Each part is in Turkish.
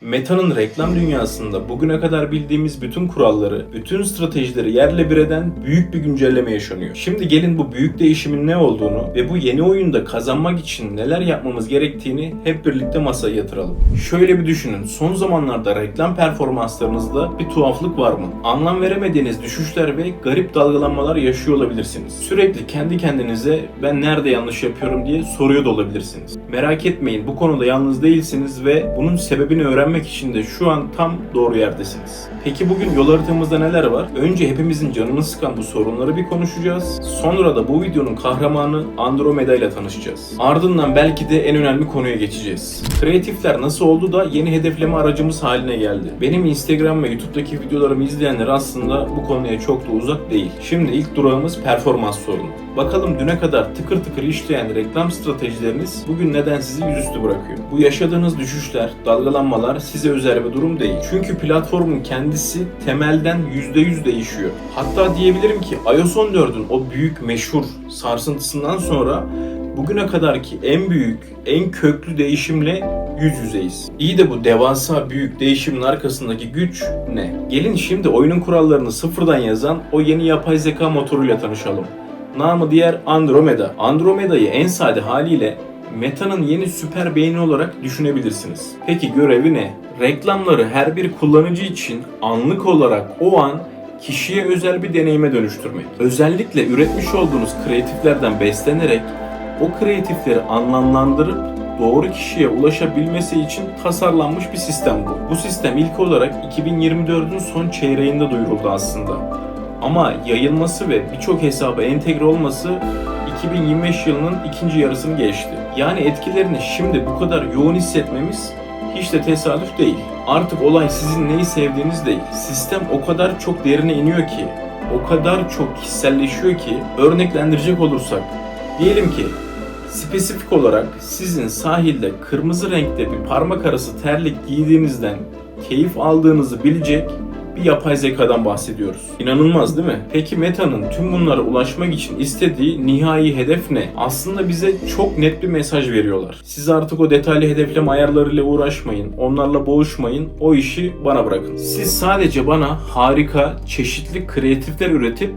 Meta'nın reklam dünyasında bugüne kadar bildiğimiz bütün kuralları, bütün stratejileri yerle bir eden büyük bir güncelleme yaşanıyor. Şimdi gelin bu büyük değişimin ne olduğunu ve bu yeni oyunda kazanmak için neler yapmamız gerektiğini hep birlikte masaya yatıralım. Şöyle bir düşünün, son zamanlarda reklam performanslarınızda bir tuhaflık var mı? Anlam veremediğiniz düşüşler ve garip dalgalanmalar yaşıyor olabilirsiniz. Sürekli kendi kendinize ben nerede yanlış yapıyorum diye soruyor da olabilirsiniz. Merak etmeyin bu konuda yalnız değilsiniz ve bunun sebebini öğrenmek için de şu an tam doğru yerdesiniz. Peki bugün yol haritamızda neler var? Önce hepimizin canını sıkan bu sorunları bir konuşacağız. Sonra da bu videonun kahramanı Andromeda ile tanışacağız. Ardından belki de en önemli konuya geçeceğiz. Kreatifler nasıl oldu da yeni hedefleme aracımız haline geldi? Benim Instagram ve YouTube'daki videolarımı izleyenler aslında bu konuya çok da uzak değil. Şimdi ilk durağımız performans sorunu. Bakalım düne kadar tıkır tıkır işleyen reklam stratejileriniz bugün neden sizi yüzüstü bırakıyor? Bu yaşadığınız düşüşler, dalgalanmalar size özel bir durum değil. Çünkü platformun kendisi temelden %100 değişiyor. Hatta diyebilirim ki iOS 14'ün o büyük meşhur sarsıntısından sonra bugüne kadarki en büyük, en köklü değişimle yüz yüzeyiz. İyi de bu devasa büyük değişimin arkasındaki güç ne? Gelin şimdi oyunun kurallarını sıfırdan yazan o yeni yapay zeka motoruyla tanışalım. Namı diğer Andromeda. Andromeda'yı en sade haliyle Meta'nın yeni süper beyni olarak düşünebilirsiniz. Peki görevi ne? Reklamları her bir kullanıcı için anlık olarak o an kişiye özel bir deneyime dönüştürmek. Özellikle üretmiş olduğunuz kreatiflerden beslenerek o kreatifleri anlamlandırıp doğru kişiye ulaşabilmesi için tasarlanmış bir sistem bu. Bu sistem ilk olarak 2024'ün son çeyreğinde duyuruldu aslında. Ama yayılması ve birçok hesaba entegre olması 2025 yılının ikinci yarısını geçti. Yani etkilerini şimdi bu kadar yoğun hissetmemiz hiç de tesadüf değil. Artık olay sizin neyi sevdiğiniz değil. Sistem o kadar çok derine iniyor ki, o kadar çok kişiselleşiyor ki örneklendirecek olursak diyelim ki spesifik olarak sizin sahilde kırmızı renkte bir parmak arası terlik giydiğinizden keyif aldığınızı bilecek bir yapay zekadan bahsediyoruz. İnanılmaz değil mi? Peki Meta'nın tüm bunlara ulaşmak için istediği nihai hedef ne? Aslında bize çok net bir mesaj veriyorlar. Siz artık o detaylı hedefleme ayarlarıyla uğraşmayın, onlarla boğuşmayın, o işi bana bırakın. Siz sadece bana harika, çeşitli kreatifler üretip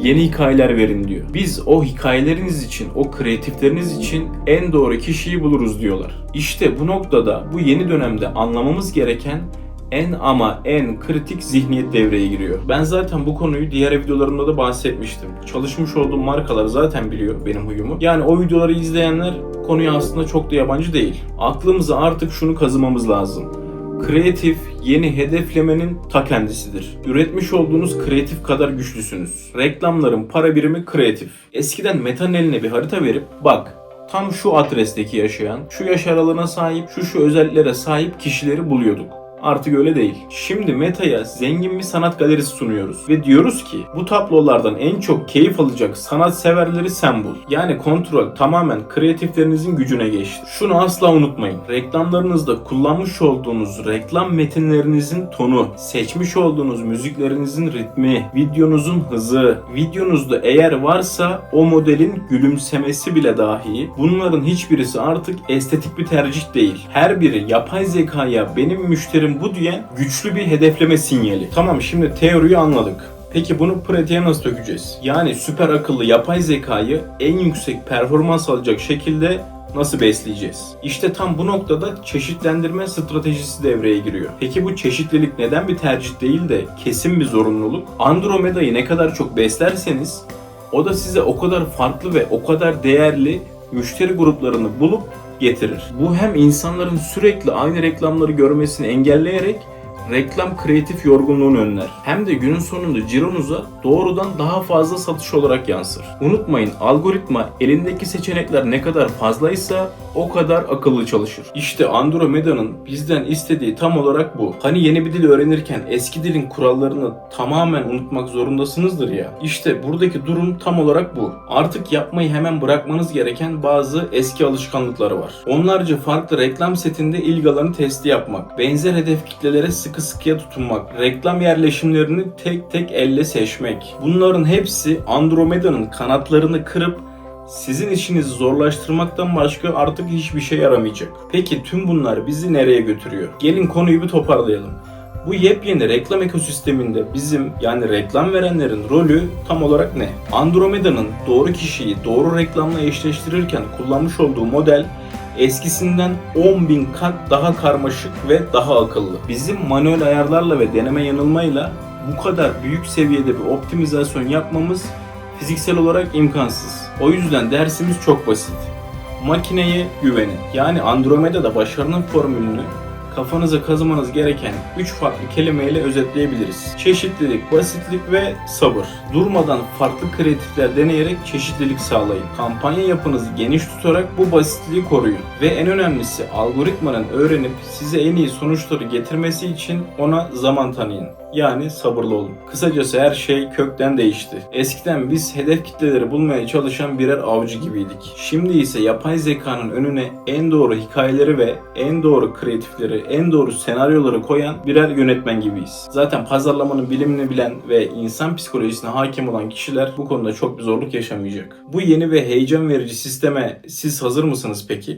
yeni hikayeler verin diyor. Biz o hikayeleriniz için, o kreatifleriniz için en doğru kişiyi buluruz diyorlar. İşte bu noktada bu yeni dönemde anlamamız gereken en ama en kritik zihniyet devreye giriyor. Ben zaten bu konuyu diğer videolarımda da bahsetmiştim. Çalışmış olduğum markalar zaten biliyor benim huyumu. Yani o videoları izleyenler konuya aslında çok da yabancı değil. Aklımıza artık şunu kazımamız lazım. Kreatif yeni hedeflemenin ta kendisidir. Üretmiş olduğunuz kreatif kadar güçlüsünüz. Reklamların para birimi kreatif. Eskiden Meta'nın eline bir harita verip bak tam şu adresteki yaşayan, şu yaş aralığına sahip, şu şu özelliklere sahip kişileri buluyorduk. Artık öyle değil. Şimdi Meta'ya zengin bir sanat galerisi sunuyoruz ve diyoruz ki bu tablolardan en çok keyif alacak sanat severleri sen bul. Yani kontrol tamamen kreatiflerinizin gücüne geçti. Şunu asla unutmayın. Reklamlarınızda kullanmış olduğunuz reklam metinlerinizin tonu, seçmiş olduğunuz müziklerinizin ritmi, videonuzun hızı, videonuzda eğer varsa o modelin gülümsemesi bile dahi bunların hiçbirisi artık estetik bir tercih değil. Her biri yapay zekaya benim müşterim bu diyen güçlü bir hedefleme sinyali. Tamam şimdi teoriyi anladık. Peki bunu pratiğe nasıl dökeceğiz? Yani süper akıllı yapay zekayı en yüksek performans alacak şekilde nasıl besleyeceğiz? İşte tam bu noktada çeşitlendirme stratejisi devreye giriyor. Peki bu çeşitlilik neden bir tercih değil de kesin bir zorunluluk? Andromeda'yı ne kadar çok beslerseniz o da size o kadar farklı ve o kadar değerli müşteri gruplarını bulup getirir. Bu hem insanların sürekli aynı reklamları görmesini engelleyerek reklam kreatif yorgunluğunu önler. Hem de günün sonunda cironuza doğrudan daha fazla satış olarak yansır. Unutmayın algoritma elindeki seçenekler ne kadar fazlaysa o kadar akıllı çalışır. İşte Andromeda'nın bizden istediği tam olarak bu. Hani yeni bir dil öğrenirken eski dilin kurallarını tamamen unutmak zorundasınızdır ya. İşte buradaki durum tam olarak bu. Artık yapmayı hemen bırakmanız gereken bazı eski alışkanlıkları var. Onlarca farklı reklam setinde ilgi alanı testi yapmak, benzer hedef kitlelere sıkı sıkıya tutunmak, reklam yerleşimlerini tek tek elle seçmek. Bunların hepsi Andromeda'nın kanatlarını kırıp sizin işinizi zorlaştırmaktan başka artık hiçbir şey yaramayacak. Peki tüm bunlar bizi nereye götürüyor? Gelin konuyu bir toparlayalım. Bu yepyeni reklam ekosisteminde bizim yani reklam verenlerin rolü tam olarak ne? Andromeda'nın doğru kişiyi doğru reklamla eşleştirirken kullanmış olduğu model eskisinden 10.000 kat daha karmaşık ve daha akıllı. Bizim manuel ayarlarla ve deneme yanılmayla bu kadar büyük seviyede bir optimizasyon yapmamız fiziksel olarak imkansız. O yüzden dersimiz çok basit. Makineye güvenin. Yani Andromeda'da başarının formülünü kafanıza kazımanız gereken 3 farklı kelimeyle özetleyebiliriz. Çeşitlilik, basitlik ve sabır. Durmadan farklı kreatifler deneyerek çeşitlilik sağlayın. Kampanya yapınızı geniş tutarak bu basitliği koruyun. Ve en önemlisi algoritmanın öğrenip size en iyi sonuçları getirmesi için ona zaman tanıyın. Yani sabırlı olun. Kısacası her şey kökten değişti. Eskiden biz hedef kitleleri bulmaya çalışan birer avcı gibiydik. Şimdi ise yapay zekanın önüne en doğru hikayeleri ve en doğru kreatifleri, en doğru senaryoları koyan birer yönetmen gibiyiz. Zaten pazarlamanın bilimini bilen ve insan psikolojisine hakim olan kişiler bu konuda çok bir zorluk yaşamayacak. Bu yeni ve heyecan verici sisteme siz hazır mısınız peki?